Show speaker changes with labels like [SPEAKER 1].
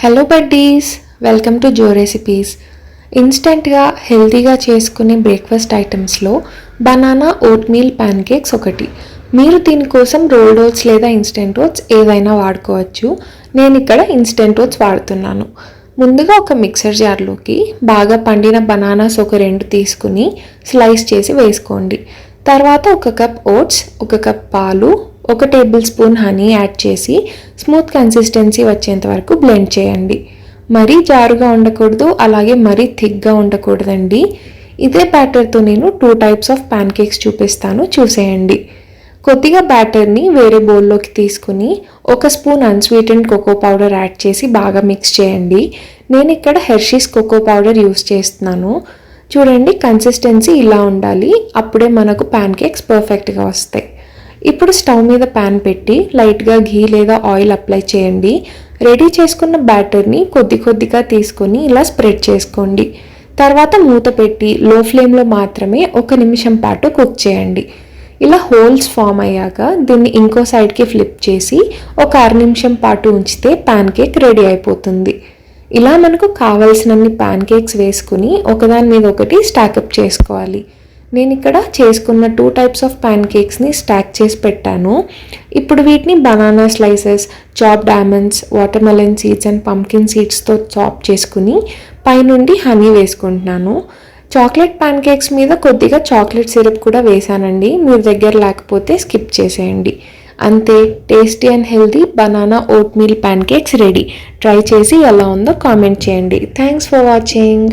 [SPEAKER 1] Hello buddies welcome to Jo recipes ఇన్స్టెంట్గా హెల్తీగా చేసుకునే బ్రేక్ఫాస్ట్ ఐటమ్స్లో banana oatmeal pancakes ఒకటి. మీరు దీనికోసం రోల్డ్ ఓట్స్ లేదా ఇన్స్టెంట్ ఓట్స్ ఏదైనా వాడుకోవచ్చు. నేను ఇక్కడ ఇన్స్టెంట్ ఓట్స్ వాడుతున్నాను. ముందుగా ఒక మిక్సర్ జార్లోకి బాగా పండిన బనానాస్ ఒక రెండు తీసుకుని స్లైస్ చేసి వేసుకోండి. తర్వాత ఒక కప్ ఓట్స్ ఒక కప్ పాలు ఒక టేబుల్ స్పూన్ హనీ యాడ్ చేసి స్మూత్ కన్సిస్టెన్సీ వచ్చేంత వరకు బ్లెండ్ చేయండి. మరీ జారుగా ఉండకూడదు అలాగే మరీ థిక్గా ఉండకూడదండి. ఇదే బ్యాటర్తో నేను two types of pancakes చూపిస్తాను చూసేయండి. కొద్దిగా బ్యాటర్ని వేరే బౌల్లోకి తీసుకుని ఒక spoon unsweetened cocoa powder add చేసి బాగా మిక్స్ చేయండి. నేను ఇక్కడ హెర్షీస్ కోకో పౌడర్ యూస్ చేస్తున్నాను. చూడండి కన్సిస్టెన్సీ ఇలా ఉండాలి అప్పుడే మనకు ప్యాన్ కేక్స్ పర్ఫెక్ట్గా వస్తాయి. ఇప్పుడు స్టవ్ మీద ప్యాన్ పెట్టి లైట్గా ఘీ లేదా ఆయిల్ అప్లై చేయండి. రెడీ చేసుకున్న బ్యాటర్ని కొద్ది కొద్దిగా తీసుకొని ఇలా స్ప్రెడ్ చేసుకోండి. తర్వాత మూత పెట్టి లో ఫ్లేమ్లో మాత్రమే ఒక నిమిషం పాటు కుక్ చేయండి. ఇలా హోల్స్ ఫామ్ అయ్యాక దీన్ని ఇంకో సైడ్కి ఫ్లిప్ చేసి ఒక అర నిమిషం పాటు ఉంచితే ప్యాన్ కేక్ రెడీ అయిపోతుంది. ఇలా మనకు కావలసినన్ని ప్యాన్ కేక్స్ వేసుకుని ఒకదాని మీద ఒకటి స్టాకప్ చేసుకోవాలి. నేను ఇక్కడ చేసుకున్న టూ టైప్స్ ఆఫ్ ప్యాన్ కేక్స్ని స్టాక్ చేసి పెట్టాను. ఇప్పుడు వీటిని banana slices chop diamonds watermelon seeds and pumpkin సీడ్స్తో chop చేసుకుని పైనుండి హనీ వేసుకుంటున్నాను. చాక్లెట్ ప్యాన్ కేక్స్ మీద కొద్దిగా చాక్లెట్ సిరప్ కూడా వేసానండి మీరు దగ్గర లేకపోతే స్కిప్ చేసేయండి. అంతే tasty and healthy banana oatmeal pancakes ready try చేసి ఎలా ఉందో కామెంట్ చేయండి. Thanks for watching